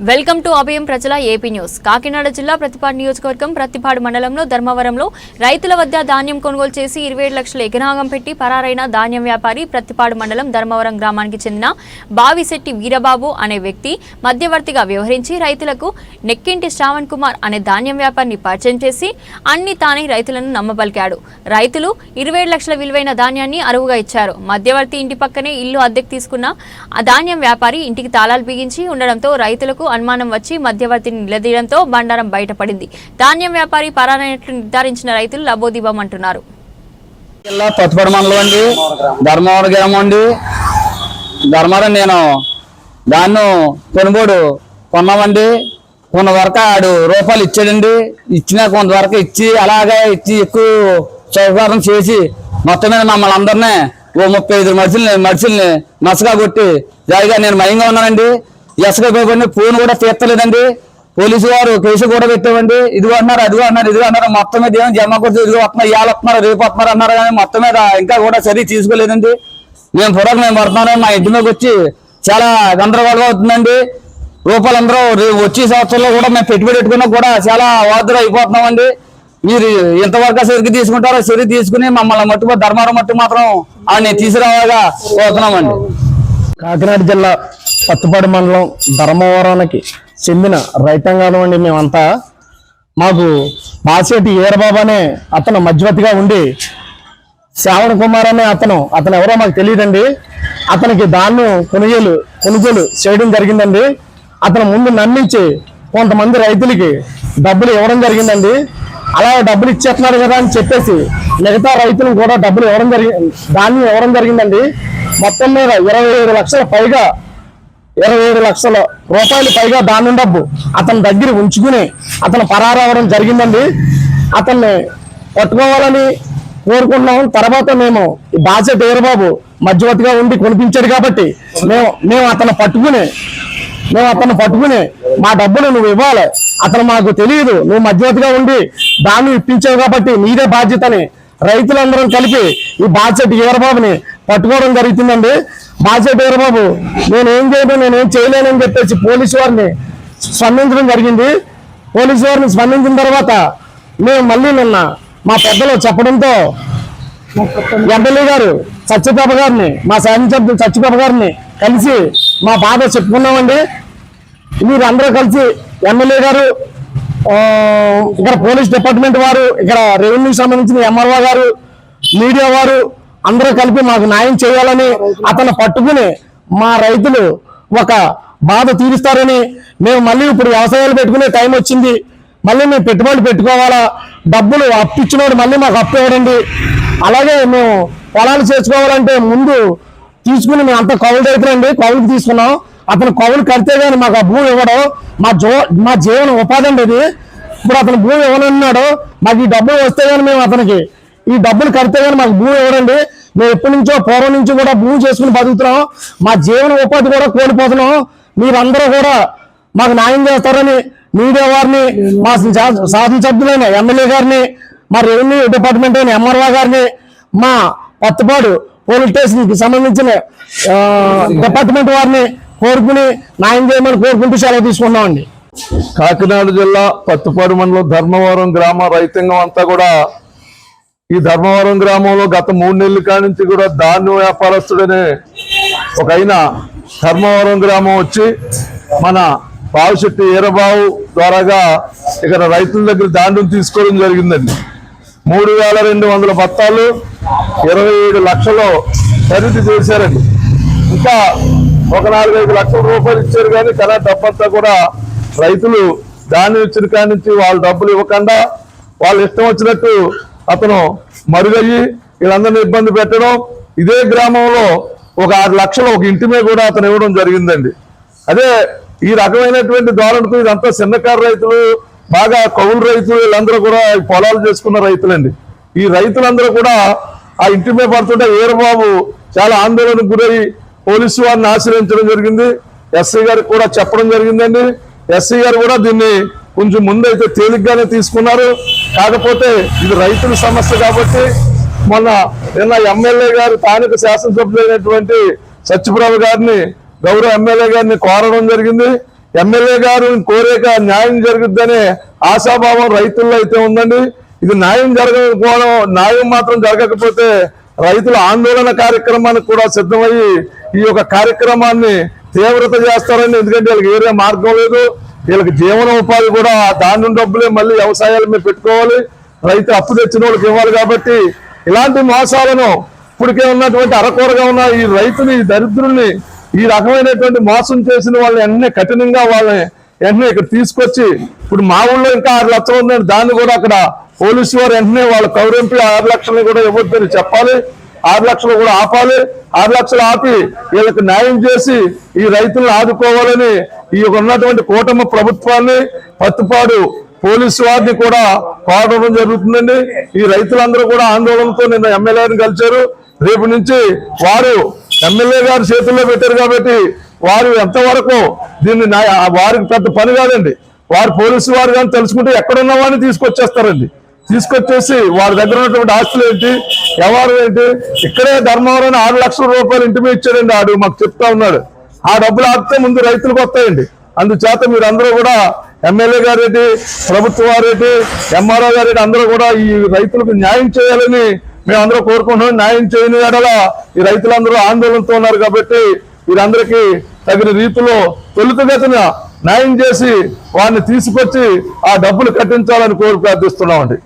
Welcome to అభయం ప్రజల AP news. Kakinada జిల్లా ప్రతిపాడు నియోజకవర్గం ప్రతిపాడు మండలంలో ధర్మవరంలో రైతుల వద్ద ధాన్యం కొనుగోలు చేసి ఇరవై ఏడు లక్షల ఎకనాగం పెట్టి పరారైన ధాన్యం వ్యాపారి ప్రతిపాడు మండలం ధర్మవరం గ్రామానికి చెందిన బావిశెట్టి వీరబాబు అనే వ్యక్తి మధ్యవర్తిగా వ్యవహరించి రైతులకు నెక్కింటి శ్రావణ్ కుమార్ అనే ధాన్యం వ్యాపారిని పరిచయం చేసి అన్ని తానే రైతులను నమ్మబలికాడు. రైతులు ఇరవై లక్షల విలువైన ధాన్యాన్ని అరువుగా ఇచ్చారు. మధ్యవర్తి ఇంటి పక్కనే ఇల్లు అద్దెకు తీసుకున్న ఆ ధాన్యం వ్యాపారి ఇంటికి తాళాలు బిగించి ఉండడంతో రైతులకు అనుమానం వచ్చి మధ్యవర్తిని నిలదీయడంతో బండారం బయటపడింది. ధాన్యం వ్యాపారి పరారైనట్లు నిర్ధారించిన రైతులు లబోదిబం అంటున్నారు. జిల్లా పత్తిపడి మండలం అండి. ధర్మవరం గ్రామం అండి. ధర్మవరం నేను దాన్ని కొనుగోడు కొన్నామండి. కొంతవరకు వరకు ఆడు రూపాయలు ఇచ్చాడండి. ఇచ్చిన కొంతవరకు ఇచ్చి అలాగే ఇచ్చి ఎక్కువ చౌకారం చేసి మొత్తం మీద మమ్మల్ని అందరినీ ఓ ముప్పై ఐదు మనుషుల్ని మనుషుల్ని మసగా కొట్టి జాయిగా నేను మయంగా ఉన్నానండి. ఎస్గా పోయి ఫోన్ కూడా తీర్తలేదండి పోలీసు వారు కేసు కూడా పెట్టామండి. ఇదిగో అన్నారు అదిగో అన్నారు ఇదిగో అన్నారు. మొత్తం మీద ఏమో జమ కొడుతూ ఇదిగో వస్తున్నారు ఇవాళ వస్తున్నారు రేపు వస్తున్నారు అన్నారు కానీ మొత్తం మీద ఇంకా కూడా చర్య తీసుకోలేదండి. మేము పొరకు మేము పడుతున్నాం. మా ఇంటి మీదకి వచ్చి చాలా గందరగోళం అవుతుందండి. రూపాయలు అందరూ వచ్చే సంవత్సరంలో కూడా మేము పెట్టుబడి పెట్టుకున్నా కూడా చాలా వాదులు అయిపోతున్నామండి. మీరు ఎంతవరకు సరికి తీసుకుంటారో సరి తీసుకుని మమ్మల్ని మట్టుకు ధర్మారం మట్టు మాత్రం ఆయన తీసుకురావాగా పోతున్నామండి కాకినాడ జిల్లా పత్తిపాడు మండలం ధర్మవరానికి చెందిన రైతాంగం అండి మేమంతా. మాకు బాసేటి ఈరబాబు అనే అతను మధ్యవర్తిగా ఉండి శ్రావణ కుమార్ అనే అతను అతను ఎవరో మాకు తెలియదండి. అతనికి దాన్ని కొనుగోలు కొనుగోలు చేయడం జరిగిందండి. అతను ముందు నమ్మించి కొంతమంది రైతులకి డబ్బులు ఇవ్వడం జరిగిందండి. అలా డబ్బులు ఇచ్చేస్తున్నారు కదా అని చెప్పేసి మిగతా రైతులకు కూడా డబ్బులు ఇవ్వడం జరిగి ధాన్యం ఇవ్వడం జరిగిందండి. మొత్తం మీద ఇరవై లక్షల పైగా ఇరవై ఏడు లక్షల రూపాయలు పైగా దాని డబ్బు అతని దగ్గర ఉంచుకుని అతను పరారవడం జరిగిందండి. అతన్ని పట్టుకోవాలని కోరుకుంటున్నాం తర్వాత మేము ఈ బాధ్యత వీరబాబు మధ్యవర్తిగా ఉండి కొనిపించాడు కాబట్టి మేము మేము అతను పట్టుకుని మేము అతను పట్టుకుని మా డబ్బులు నువ్వు ఇవ్వాలి. అతను మాకు తెలియదు. నువ్వు మధ్యవర్తిగా ఉండి దాన్ని ఇప్పించావు కాబట్టి నీదే బాధ్యతని రైతులందరం కలిపి ఈ బాధ్యత వీరబాబుని పట్టుకోవడం జరుగుతుందండి. బాధ్యత బాబు. నేను ఏం చేయను నేను ఏం చేయలేనని చెప్పేసి పోలీసు వారిని స్పందించడం జరిగింది. పోలీసు వారిని స్పందించిన తర్వాత మేము మళ్ళీ నిన్న మా పెద్దలు చెప్పడంతో ఎమ్మెల్యే గారు సత్యప్రభ గారిని మా శాసనసభ్యులు సత్యప్రభ గారిని కలిసి మా బాధ చెప్పుకున్నామండి. మీరు కలిసి ఎమ్మెల్యే గారు ఇక్కడ పోలీస్ డిపార్ట్మెంట్ వారు ఇక్కడ రెవెన్యూ సంబంధించిన ఎంఆర్ఓ గారు మీడియా వారు అందరూ కలిపి మాకు న్యాయం చేయాలని అతను పట్టుకుని మా రైతులు ఒక బాధ తీరుస్తారని మేము మళ్ళీ ఇప్పుడు వ్యవసాయాలు పెట్టుకునే టైం వచ్చింది. మళ్ళీ మేము పెట్టుబడులు పెట్టుకోవాలా? డబ్బులు అప్పిచ్చినోడు మళ్ళీ మాకు అప్పు ఇవ్వడండి అలాగే మేము పొలాలు చేసుకోవాలంటే ముందు తీసుకుని మేము అంత కౌలు రైతులండి. కౌలుకి తీసుకున్నాం. అతను కౌలు కడితే కానీ మాకు ఆ భూమి ఇవ్వడం. మా జో మా జీవన ఉపాధి అండి ఇది. ఇప్పుడు అతను భూమి ఇవ్వనన్నాడు. మాకు ఈ డబ్బులు వస్తే కానీ మేము అతనికి ఈ డబ్బులు కడితే కానీ మాకు భూమి ఇవ్వడండి మేము ఎప్పటి నుంచో పూర్వం నుంచి కూడా భూమి చేసుకుని బతుకుతున్నాం. మా జీవన ఉపాధి కూడా కోల్పోతున్నాం. మీరందరూ కూడా మాకు న్యాయం చేస్తారని మీడియా వారిని మా శా- శాసనసభ్యులైన ఎమ్మెల్యే గారిని మా రెవెన్యూ డిపార్ట్మెంట్ అయిన ఎంఆర్ఓ గారిని మా కొత్తపాడు పోలీస్ స్టేషన్కి సంబంధించిన డిపార్ట్మెంట్ వారిని కోరుకుని న్యాయం చేయమని కోరుకుంటూ సెలవు తీసుకున్నామండి కాకినాడ జిల్లా పత్తిపాడు మండలం ధర్మవరం గ్రామ రైతాంగం అంతా కూడా ఈ ధర్మవరం గ్రామంలో గత మూడు నెలల కాడి నుంచి కూడా ధాన్యం వ్యాపారస్తుడనే ఒక అయిన ధర్మవరం గ్రామం వచ్చి మన బావుశెట్టి ఈరబావు ద్వారాగా ఇక్కడ రైతుల దగ్గర ధాన్యం తీసుకోవడం జరిగిందండి. మూడు వేల రెండు వందల బత్తాలు ఇరవై ఏడు లక్షలు ఖరీదు చేశారండి. ఇంకా ఒక నాలుగైదు లక్షల రూపాయలు ఇచ్చారు కానీ కదా డబ్బంతా కూడా రైతులు ధాన్యం ఇచ్చిన కాడి నుంచి వాళ్ళు డబ్బులు ఇవ్వకుండా వాళ్ళు ఇష్టం వచ్చినట్టు అతను మరుగయ్యి వీళ్ళందరినీ ఇబ్బంది పెట్టడం. ఇదే గ్రామంలో ఒక ఆరు లక్షలు ఒక ఇంటి మీద కూడా అతను ఇవ్వడం జరిగిందండి. అదే ఈ రకమైనటువంటి ధోరణితో ఇదంతా చిన్నకారు రైతులు బాగా కౌలు రైతులు వీళ్ళందరూ కూడా పొలాలు చేసుకున్న రైతులండి. ఈ రైతులందరూ కూడా ఆ ఇంటి మీద పడుతుంటే వీరబాబు చాలా ఆందోళనకు గురై పోలీసు వారిని ఆశ్రయించడం జరిగింది. ఎస్ఐ గారికి కూడా చెప్పడం జరిగిందండి. ఎస్ఐ గారు కూడా దీన్ని కొంచెం ముందైతే తేలిగ్గానే తీసుకున్నారు. కాకపోతే ఇది రైతుల సమస్య కాబట్టి మొన్న నిన్న ఎమ్మెల్యే గారు స్థానిక శాసనసభ్యులైనటువంటి సత్యప్రభ గారిని గౌరవ ఎమ్మెల్యే గారిని కోరడం జరిగింది. ఎమ్మెల్యే గారు కోరేక న్యాయం జరుగుద్దనే ఆశాభావం రైతుల్లో అయితే ఉందండి. ఇది న్యాయం జరగకపోవడం న్యాయం మాత్రం జరగకపోతే రైతుల ఆందోళన కార్యక్రమానికి కూడా సిద్ధమయ్యి ఈ యొక్క కార్యక్రమాన్ని తీవ్రత చేస్తారని ఎందుకంటే వాళ్ళకి వేరే మార్గం లేదు. వీళ్ళకి జీవనోపాధి కూడా దాని డబ్బులే మళ్ళీ వ్యవసాయాల మీద పెట్టుకోవాలి. రైతు అప్పు తెచ్చిన వాళ్ళకి ఇవ్వాలి కాబట్టి ఇలాంటి మోసాలను ఇప్పటికే ఉన్నటువంటి అరకొరగా ఉన్న ఈ రైతుని ఈ దరిద్రుల్ని ఈ రకమైనటువంటి మోసం చేసిన వాళ్ళని వెంటనే కఠినంగా వాళ్ళని వెంటనే ఇక్కడ తీసుకొచ్చి ఇప్పుడు మా ఊళ్ళో ఇంకా ఆరు లక్షలు ఉందండి దాన్ని కూడా అక్కడ పోలీసు వారు వెంటనే వాళ్ళ కౌరింపి ఆరు లక్షలు కూడా ఇవ్వద్దని చెప్పాలి. ఆరు లక్షలు కూడా ఆపాలి. ఆరు లక్షలు ఆపి వీళ్ళకి న్యాయం చేసి ఈ రైతులను ఆదుకోవాలని ఈ ఉన్నటువంటి కూటమి ప్రభుత్వాన్ని పత్తుపాడు పోలీసు వారిని కూడా కోరడం జరుగుతుందండి. ఈ రైతులందరూ కూడా ఆందోళనతో నిన్న ఎమ్మెల్యేని కలిశారు. రేపు నుంచి వారు ఎమ్మెల్యే గారి చేతుల్లో పెట్టారు కాబట్టి వారు ఎంతవరకు దీన్ని న్యాయ- వారికి పెద్ద పని కాదండి. వారు పోలీసు వారు కానీ తెలుసుకుంటే ఎక్కడున్న వాడిని తీసుకొచ్చేస్తారండి. తీసుకొచ్చేసి వారి దగ్గర ఉన్నటువంటి ఆస్తులు ఏంటి? ఎవరు ఏంటి? ఇక్కడే ధర్మవరం ఆరు లక్షల రూపాయలు ఇంటి మీద ఇచ్చాడండి ఆడు మాకు చెప్తా ఉన్నాడు. ఆ డబ్బులు ఆపితే ముందు రైతులకు వస్తాయండి. అందుచేత మీరు అందరూ కూడా ఎమ్మెల్యే గారేటి ప్రభుత్వ వారేటి ఎంఆర్ఓ గారేటి అందరూ కూడా ఈ రైతులకు న్యాయం చేయాలని మేమందరూ కోరుకుంటున్నాం. న్యాయం చేయని ఎడల ఈ రైతులందరూ ఆందోళనతో ఉన్నారు కాబట్టి వీరందరికీ తగిన రీతిలో తొలుతగతిన న్యాయం చేసి వారిని తీసుకొచ్చి ఆ డబ్బులు కట్టించాలని కోరి ప్రార్థిస్తున్నామండి.